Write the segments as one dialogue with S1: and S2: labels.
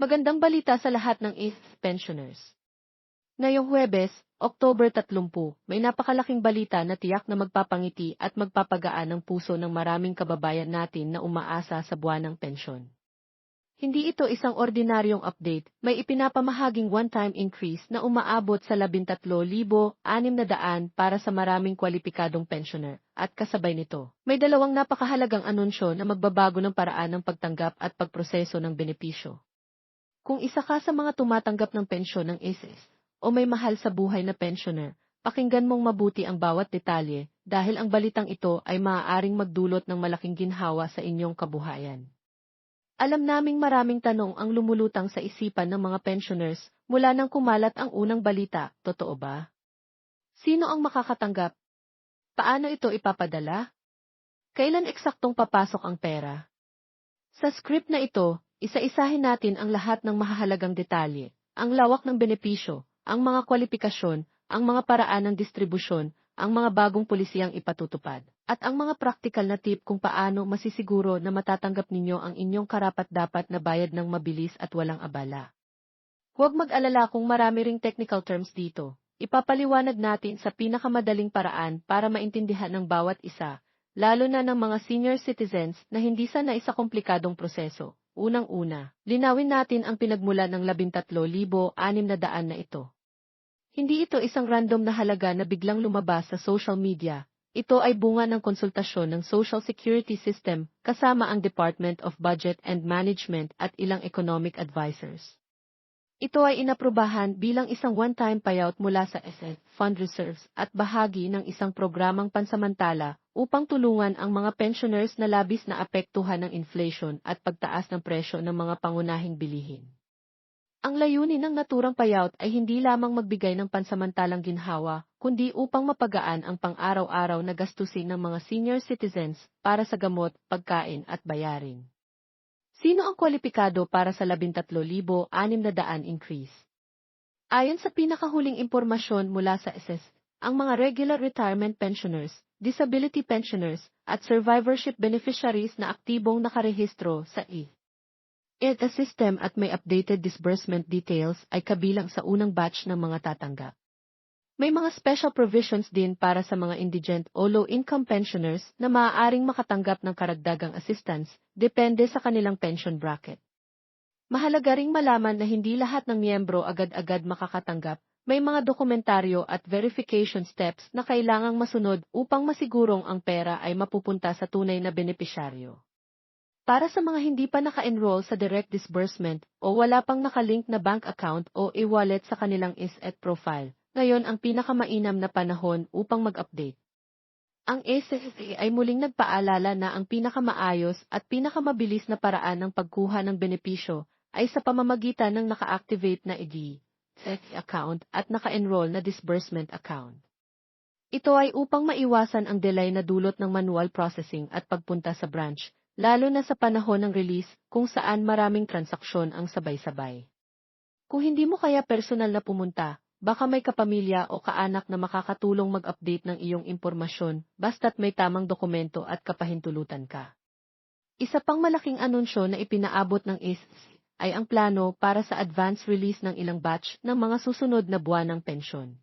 S1: Magandang balita sa lahat ng IF pensioners. Ngayong Huwebes, October 30, may napakalaking balita na tiyak na magpapangiti at magpapagaan ng puso ng maraming kababayan natin na umaasa sa buwan ng pensyon. Hindi ito isang ordinaryong update, may ipinapamahaging one-time increase na umaabot sa 13,600 para sa maraming kwalipikadong pensioner, at kasabay nito, may dalawang napakahalagang anunsyo na magbabago ng paraan ng pagtanggap at pagproseso ng benepisyo. Kung isa ka sa mga tumatanggap ng pensyon ng ISIS, o may mahal sa buhay na pensioner, pakinggan mong mabuti ang bawat detalye dahil ang balitang ito ay maaaring magdulot ng malaking ginhawa sa inyong kabuhayan. Alam naming maraming tanong ang lumulutang sa isipan ng mga pensioners mula nang kumalat ang unang balita, totoo ba? Sino ang makakatanggap? Paano ito ipapadala? Kailan eksaktong papasok ang pera? Sa script na ito, isa-isahin natin ang lahat ng mahahalagang detalye, ang lawak ng benepisyo, ang mga kwalifikasyon, ang mga paraan ng distribusyon, ang mga bagong polisiyang ipatutupad, at ang mga praktikal na tip kung paano masisiguro na matatanggap ninyo ang inyong karapat-dapat na bayad ng mabilis at walang abala. Huwag mag-alala kung marami ring technical terms dito. Ipapaliwanag natin sa pinakamadaling paraan para maintindihan ng bawat isa, lalo na ng mga senior citizens na hindi sanay sa komplikadong proseso. Unang-una, linawin natin ang pinagmula ng 13,600 na ito. Hindi ito isang random na halaga na biglang lumabas sa social media. Ito ay bunga ng konsultasyon ng Social Security System kasama ang Department of Budget and Management at ilang economic advisors. Ito ay inaprubahan bilang isang one-time payout mula sa SF Fund Reserves at bahagi ng isang programang pansamantala upang tulungan ang mga pensioners na labis na apektuhan ng inflation at pagtaas ng presyo ng mga pangunahing bilihin. Ang layunin ng naturang payout ay hindi lamang magbigay ng pansamantalang ginhawa, kundi upang mapagaan ang pang-araw-araw na gastusin ng mga senior citizens para sa gamot, pagkain at bayarin. Sino ang kwalipikado para sa 13,600 increase? Ayon sa pinakahuling impormasyon mula sa SS, ang mga regular retirement pensioners, disability pensioners, at survivorship beneficiaries na aktibong nakarehistro sa E. EDA system at may updated disbursement details ay kabilang sa unang batch ng mga tatanggap. May mga special provisions din para sa mga indigent o low-income pensioners na maaaring makatanggap ng karagdagang assistance, depende sa kanilang pension bracket. Mahalaga ring malaman na hindi lahat ng miyembro agad-agad makakatanggap, may mga dokumentaryo at verification steps na kailangang masunod upang masigurong ang pera ay mapupunta sa tunay na benepisyaryo. Para sa mga hindi pa naka-enroll sa direct disbursement o wala pang nakalink na bank account o e-wallet sa kanilang ISET profile, ngayon ang pinakamainam na panahon upang mag-update. Ang SSA ay muling nagpaalala na ang pinakamaayos at pinakamabilis na paraan ng pagkuha ng benepisyo ay sa pamamagitan ng naka-activate na ED, account at naka-enroll na disbursement account. Ito ay upang maiwasan ang delay na dulot ng manual processing at pagpunta sa branch, lalo na sa panahon ng release kung saan maraming transaksyon ang sabay-sabay. Kung hindi mo kaya personal na pumunta, baka may kapamilya o kaanak na makakatulong mag-update ng iyong impormasyon basta't may tamang dokumento at kapahintulutan ka. Isa pang malaking anunsyo na ipinaabot ng ISS ay ang plano para sa advance release ng ilang batch ng mga susunod na buwan ng pensyon.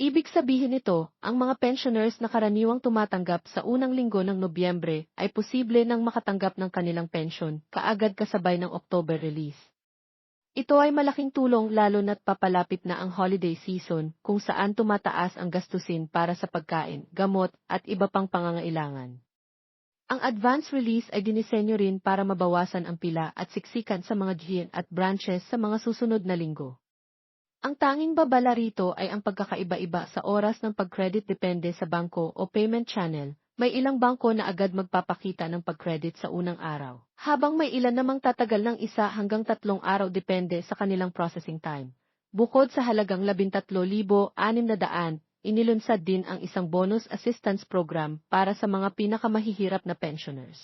S1: Ibig sabihin nito, ang mga pensioners na karaniwang tumatanggap sa unang linggo ng Nobyembre ay posible nang makatanggap ng kanilang pensyon kaagad kasabay ng October release. Ito ay malaking tulong lalo na't papalapit na ang holiday season kung saan tumataas ang gastusin para sa pagkain, gamot, at iba pang pangangailangan. Ang advance release ay dinisenyo rin para mabawasan ang pila at siksikan sa mga GN at branches sa mga susunod na linggo. Ang tanging babala rito ay ang pagkakaiba-iba sa oras ng pag-credit depende sa bangko o payment channel. May ilang bangko na agad magpapakita ng pag-credit sa unang araw, habang may ilan namang tatagal ng isa hanggang tatlong araw depende sa kanilang processing time. Bukod sa halagang 13,600, inilunsad din ang isang bonus assistance program para sa mga pinakamahihirap na pensioners.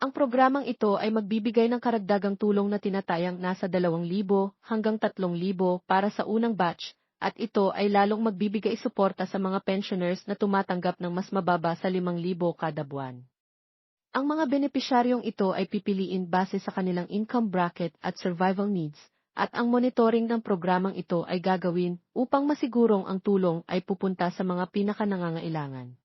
S1: Ang programang ito ay magbibigay ng karagdagang tulong na tinatayang nasa 2,000 hanggang 3,000 para sa unang batch, at ito ay lalong magbibigay suporta sa mga pensioners na tumatanggap ng mas mababa sa 5,000 kada buwan. Ang mga benepisyaryong ito ay pipiliin base sa kanilang income bracket at survival needs, at ang monitoring ng programang ito ay gagawin upang masigurong ang tulong ay pupunta sa mga pinakanangangailangan.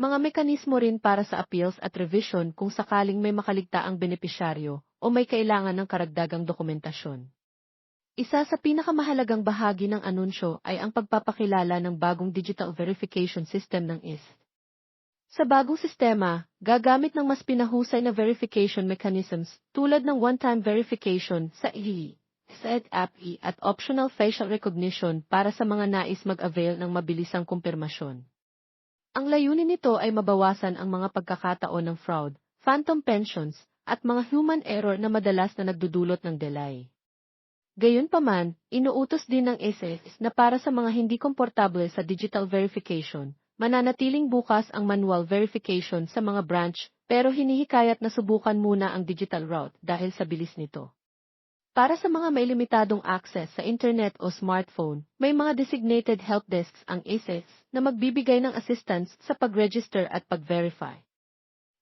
S1: Mga mekanismo rin para sa appeals at revision kung sakaling may makaligtaang benepisyaryo o may kailangan ng karagdagang dokumentasyon. Isa sa pinakamahalagang bahagi ng anunsyo ay ang pagpapakilala ng bagong digital verification system ng IS. Sa bagong sistema, gagamit ng mas pinahusay na verification mechanisms tulad ng one-time verification sa IE, SED API at optional facial recognition para sa mga nais mag-avail ng mabilisang kumpirmasyon. Ang layunin nito ay mabawasan ang mga pagkakataon ng fraud, phantom pensions, at mga human error na madalas na nagdudulot ng delay. Gayunpaman, inuutos din ng SS na para sa mga hindi komportable sa digital verification, mananatiling bukas ang manual verification sa mga branch pero hinihikayat na subukan muna ang digital route dahil sa bilis nito. Para sa mga may limitadong access sa internet o smartphone, may mga designated help desks ang SS na magbibigay ng assistance sa pag-register at pag-verify.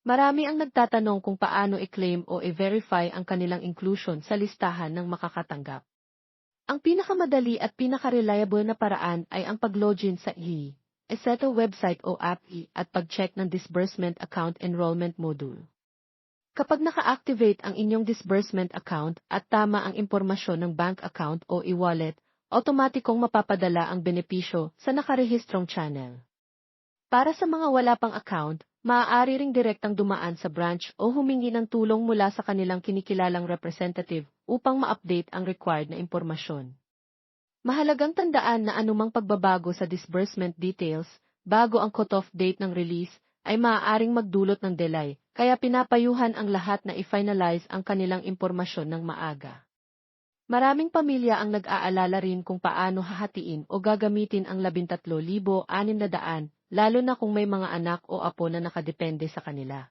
S1: Marami ang nagtatanong kung paano i-claim o i-verify ang kanilang inclusion sa listahan ng makakatanggap. Ang pinakamadali at pinaka-reliable na paraan ay ang pag-login sa IE, ESETO website o app e at pag-check ng disbursement account enrollment module. Kapag naka-activate ang inyong disbursement account at tama ang impormasyon ng bank account o e-wallet, otomatikong mapapadala ang benepisyo sa nakarehistrong channel. Para sa mga wala pang account, maaari ring direktang dumaan sa branch o humingi ng tulong mula sa kanilang kinikilalang representative upang ma-update ang required na impormasyon. Mahalagang tandaan na anumang pagbabago sa disbursement details bago ang cutoff date ng release ay maaaring magdulot ng delay, kaya pinapayuhan ang lahat na i-finalize ang kanilang impormasyon ng maaga. Maraming pamilya ang nag-aalala rin kung paano hahatiin o gagamitin ang 13,600 lalo na kung may mga anak o apo na nakadepende sa kanila.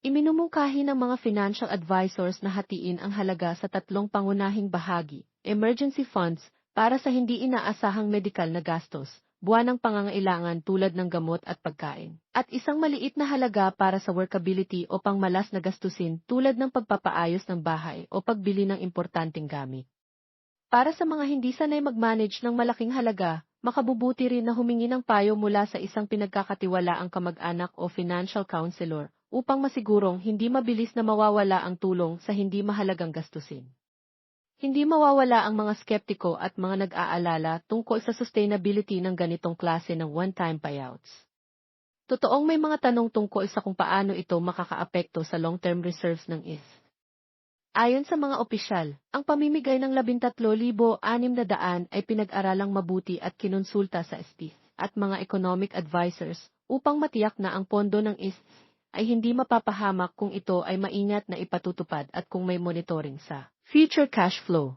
S1: Iminumungkahi ng mga financial advisors na hatiin ang halaga sa tatlong pangunahing bahagi, emergency funds, para sa hindi inaasahang medikal na gastos, buwan ng pangangailangan tulad ng gamot at pagkain, at isang maliit na halaga para sa workability o pangmalas na gastusin tulad ng pagpapaayos ng bahay o pagbili ng importanteng gamit. Para sa mga hindi sanay mag-manage ng malaking halaga, makabubuti rin na humingi ng payo mula sa isang pinagkakatiwalaang kamag-anak o financial counselor upang masigurong hindi mabilis na mawawala ang tulong sa hindi mahalagang gastusin. Hindi mawawala ang mga skeptiko at mga nag-aalala tungkol sa sustainability ng ganitong klase ng one-time payouts. Totoong may mga tanong tungkol sa kung paano ito makakaapekto sa long-term reserves ng IS. Ayon sa mga opisyal, ang pamimigay ng 13,600 ay pinag-aralang mabuti at kinonsulta sa ST at mga economic advisors upang matiyak na ang pondo ng IS ay hindi mapapahamak kung ito ay maingat na ipatutupad at kung may monitoring sa future cash flow.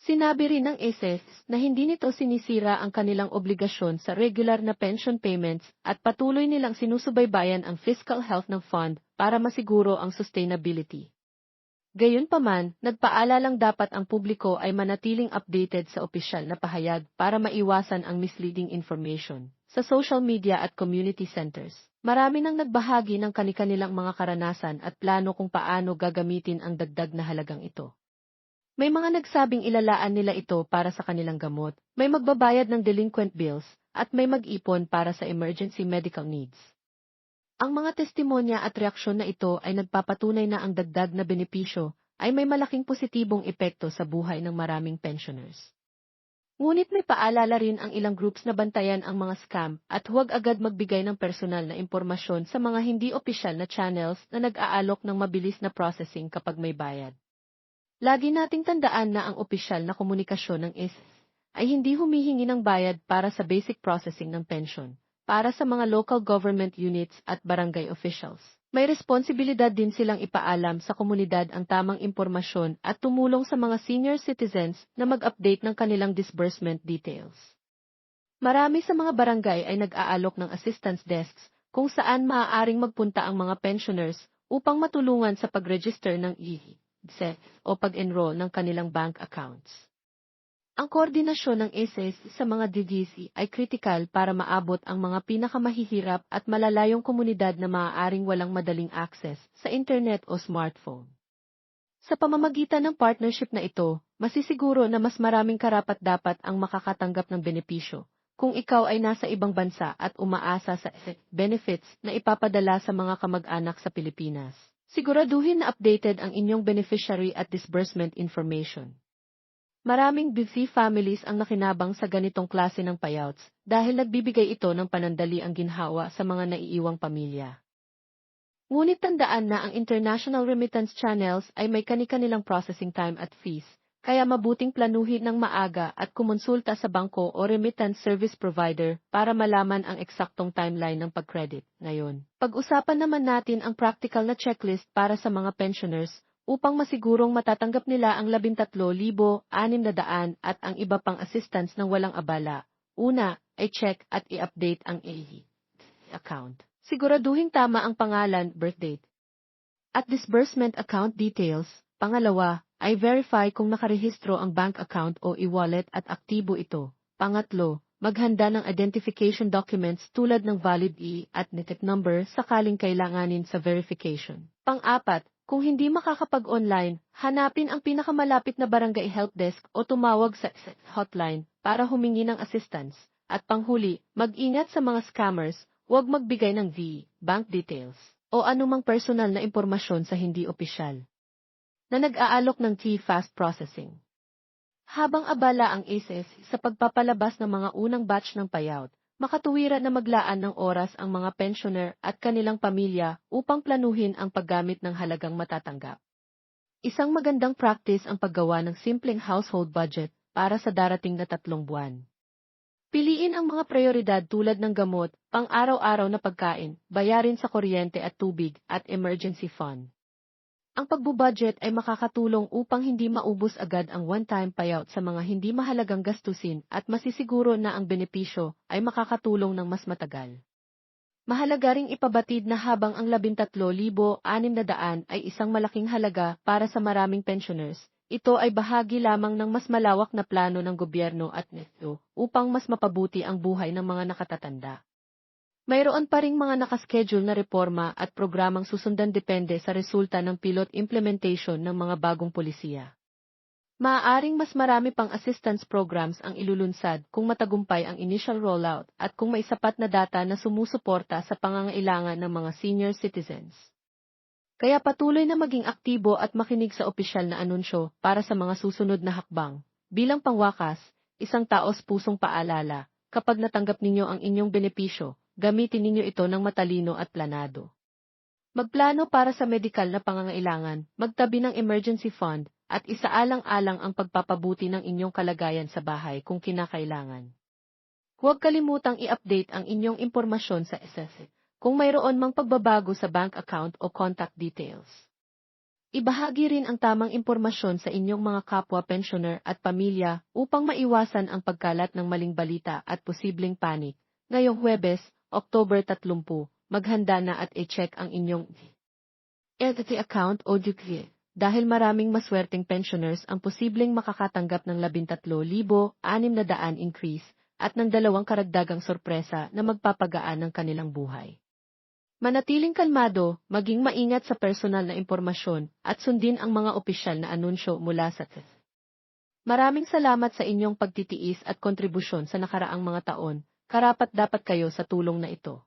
S1: Sinabi rin ng SS na hindi nito sinisira ang kanilang obligasyon sa regular na pension payments at patuloy nilang sinusubaybayan ang fiscal health ng fund para masiguro ang sustainability. Gayunpaman, nagpaalalang dapat ang publiko ay manatiling updated sa opisyal na pahayag para maiwasan ang misleading information. Sa social media at community centers, marami nang nagbahagi ng kanikanilang mga karanasan at plano kung paano gagamitin ang dagdag na halagang ito. May mga nagsabing ilalaan nila ito para sa kanilang gamot, may magbabayad ng delinquent bills, at may mag-ipon para sa emergency medical needs. Ang mga testimonya at reaksyon na ito ay nagpapatunay na ang dagdag na benepisyo ay may malaking positibong epekto sa buhay ng maraming pensioners. Ngunit may paalala rin ang ilang groups na bantayan ang mga scam at huwag agad magbigay ng personal na impormasyon sa mga hindi opisyal na channels na nag-aalok ng mabilis na processing kapag may bayad. Lagi nating tandaan na ang opisyal na komunikasyon ng IS ay hindi humihingi ng bayad para sa basic processing ng pension para sa mga local government units at barangay officials. May responsibilidad din silang ipaalam sa komunidad ang tamang impormasyon at tumulong sa mga senior citizens na mag-update ng kanilang disbursement details. Marami sa mga barangay ay nag-aalok ng assistance desks kung saan maaaring magpunta ang mga pensioners upang matulungan sa pag-register ng IHI, o pag-enroll ng kanilang bank accounts. Ang koordinasyon ng ACES sa mga DDC ay kritikal para maabot ang mga pinakamahihirap at malalayong komunidad na maaaring walang madaling access sa internet o smartphone. Sa pamamagitan ng partnership na ito, masisiguro na mas maraming karapat-dapat ang makakatanggap ng benepisyo kung ikaw ay nasa ibang bansa at umaasa sa benefits na ipapadala sa mga kamag-anak sa Pilipinas. Siguraduhin na updated ang inyong beneficiary at disbursement information. Maraming busy families ang nakinabang sa ganitong klase ng payouts dahil nagbibigay ito ng panandali ang ginhawa sa mga naiiwang pamilya. Ngunit tandaan na ang international remittance channels ay may kani-kanilang processing time at fees, kaya mabuting planuhin ng maaga at kumonsulta sa bangko o remittance service provider para malaman ang eksaktong timeline ng pag-credit. Ngayon, pag-usapan naman natin ang practical na checklist para sa mga pensioners upang masigurong matatanggap nila ang 13,600 at ang iba pang assistance ng walang abala. Una, ay check at i-update ang AE account. Siguraduhin tama ang pangalan, birth date, at disbursement account details. Pangalawa, ay verify kung nakarehistro ang bank account o e-wallet at aktibo ito. Pangatlo, maghanda ng identification documents tulad ng valid E at NITIC number sakaling kailanganin sa verification. Pang-apat, kung hindi makakapag-online, hanapin ang pinakamalapit na barangay helpdesk o tumawag sa hotline para humingi ng assistance. At panghuli, mag-ingat sa mga scammers, huwag magbigay ng V, bank details, o anumang personal na impormasyon sa hindi opisyal na nag-aalok ng T-fast processing. Habang abala ang ACES sa pagpapalabas ng mga unang batch ng payout, makatuwira na maglaan ng oras ang mga pensioner at kanilang pamilya upang planuhin ang paggamit ng halagang matatanggap. Isang magandang practice ang paggawa ng simpleng household budget para sa darating na tatlong buwan. Piliin ang mga prioridad tulad ng gamot, pang-araw-araw na pagkain, bayarin sa kuryente at tubig, at emergency fund. Ang pagbubudget ay makakatulong upang hindi maubos agad ang one-time payout sa mga hindi mahalagang gastusin at masisiguro na ang benepisyo ay makakatulong ng mas matagal. Mahalaga ring ipabatid na habang ang 13,600 ay isang malaking halaga para sa maraming pensioners, ito ay bahagi lamang ng mas malawak na plano ng gobyerno at neto upang mas mapabuti ang buhay ng mga nakatatanda. Mayroon pa ring mga nakaschedule na reforma at programang susundan depende sa resulta ng pilot implementation ng mga bagong polisiya. Maaaring mas marami pang assistance programs ang ilulunsad kung matagumpay ang initial rollout at kung may sapat na data na sumusuporta sa pangangailangan ng mga senior citizens. Kaya patuloy na maging aktibo at makinig sa opisyal na anunsyo para sa mga susunod na hakbang. Bilang pangwakas, isang taos pusong paalala, kapag natanggap ninyo ang inyong benepisyo, gamitin ninyo ito ng matalino at planado. Magplano para sa medikal na pangangailangan, magtabi ng emergency fund, at isaalang-alang ang pagpapabuti ng inyong kalagayan sa bahay kung kinakailangan. Huwag kalimutang i-update ang inyong impormasyon sa SS kung mayroon mang pagbabago sa bank account o contact details. Ibahagi rin ang tamang impormasyon sa inyong mga kapwa pensioner at pamilya upang maiwasan ang pagkalat ng maling balita at posibleng panik. Ngayong Huwebes, October 30, maghanda na at i-check ang inyong entity account o DUCLIE dahil maraming maswerteng pensioners ang posibleng makakatanggap ng 13,600 increase at ng dalawang karagdagang sorpresa na magpapagaan ng kanilang buhay. Manatiling kalmado, maging maingat sa personal na impormasyon at sundin ang mga opisyal na anunsyo mula sa TES. Maraming salamat sa inyong pagtitiis at kontribusyon sa nakaraang mga taon karapat dapat kayo sa tulong na ito.